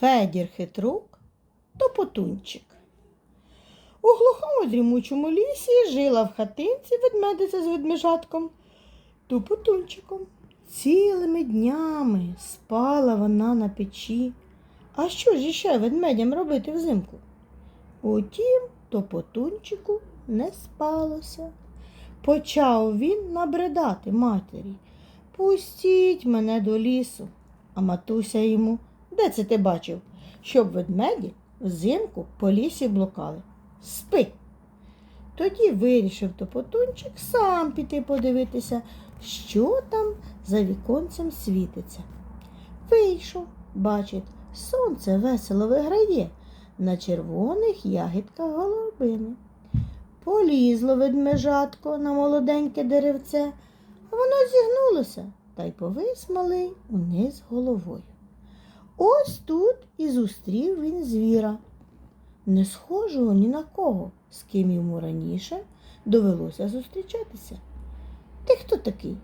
Федір хитрук Топотунчик. У глухому дрімучому лісі жила в хатинці ведмедиця з ведмежатком Тупотунчиком. Цілими днями спала вона на печі. А що ж іще ведмедям робити взимку? Утім, топотунчику не спалося. Почав він набридати матері. Пустіть мене до лісу. А матуся йому, де це ти бачив, щоб ведмеді взимку по лісі блукали? Спи. Тоді вирішив топотунчик сам піти подивитися, що там за віконцем світиться. Вийшов, бачить, сонце весело виграє на червоних ягідках голубини. Полізло ведмежатко на молоденьке деревце, а воно зігнулося та й повис малий униз головою. Ось тут і зустрів він звіра, не схожого ні на кого, з ким йому раніше довелося зустрічатися. Ти хто такий?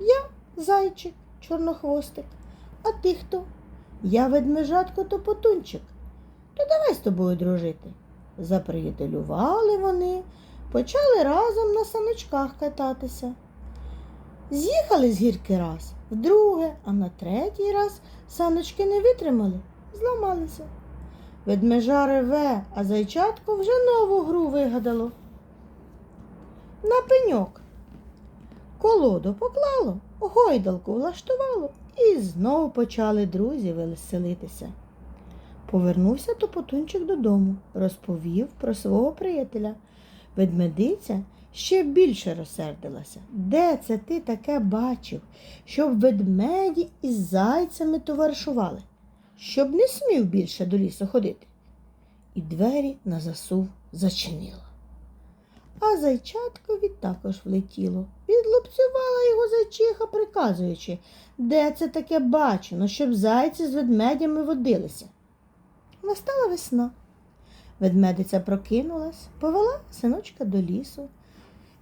Я зайчик, чорнохвостик. А ти хто? Я ведмежатко топотунчик. То давай з тобою дружити. Заприятелювали вони, почали разом на саночках кататися. З'їхали з гірки раз, вдруге, а на третій раз саночки не витримали, зламалися. Ведмежа реве, а зайчатко вже нову гру вигадало. На пеньок. Колоду поклало, гойдалку влаштувало і знов почали друзі веселитися. Повернувся Топотунчик додому, розповів про свого приятеля. Ведмедиця ще більше розсердилася. Де це ти таке бачив, щоб ведмеді із зайцями товаришували, щоб не смів більше до лісу ходити? І двері на засув зачинила. А зайчатко також влетіло. Відлупцювала його зайчиха, приказуючи, де це таке бачено, щоб зайці з ведмедями водилися. Настала весна. Ведмедиця прокинулась, повела синочка до лісу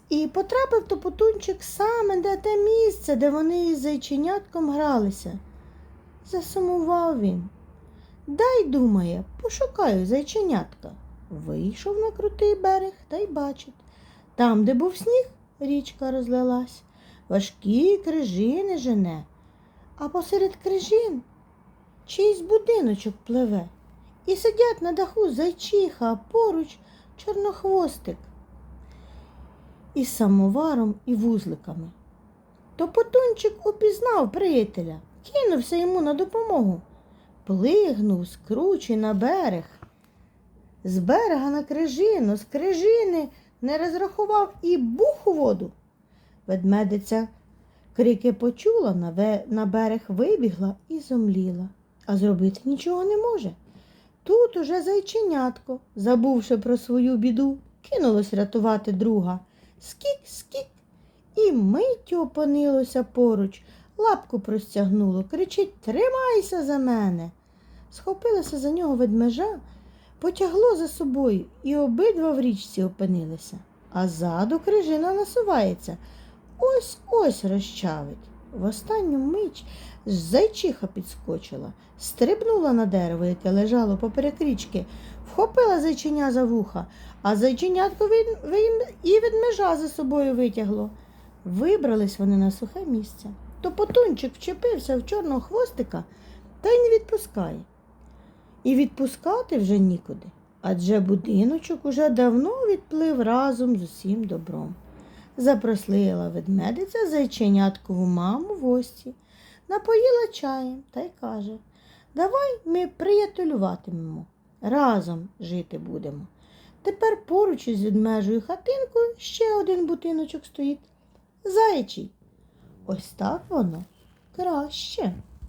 і потрапив топотунчик саме де те місце, де вони із зайченятком гралися. Засумував він. Дай, думає, пошукаю зайченятка. Вийшов на крутий берег та й бачить. Там, де був сніг, річка розлилась, важкі крижини жене, а посеред крижин чийсь будиночок пливе. І сидять на даху зайчиха, а поруч чорнохвостик із самоваром і вузликами. То потунчик упізнав приятеля, кинувся йому на допомогу, плигнув з кручі на берег. З берега на крижину, з крижини не розрахував і бух у воду. Ведмедиця крики почула, на берег вибігла і зомліла, а зробити нічого не може. Тут уже зайченятко, забувши про свою біду, кинулось рятувати друга. Скік, скік, і миттю опинилося поруч, лапку простягнуло, кричить Тримайся за мене. Схопилася за нього ведмежа, потягло за собою, і обидва в річці опинилися. А ззаду крижина насувається. Ось ось розчавить. В останню мить зайчиха підскочила, стрибнула на дерево, яке лежало поперек річки, вхопила зайчиня за вуха, а зайченятко від, від, і ведмежа за собою витягло. Вибрались вони на сухе місце. То потунчик вчепився в чорного хвостика та й не відпускає. І відпускати вже нікуди, адже будиночок уже давно відплив разом з усім добром. Запрослила ведмедиця зайченяткову маму в гості, напоїла чаєм та й каже Давай ми приятелюватимемо, разом жити будемо. Тепер поруч із ведмежою хатинкою ще один будиночок стоїть. Заячий. Ось так воно краще.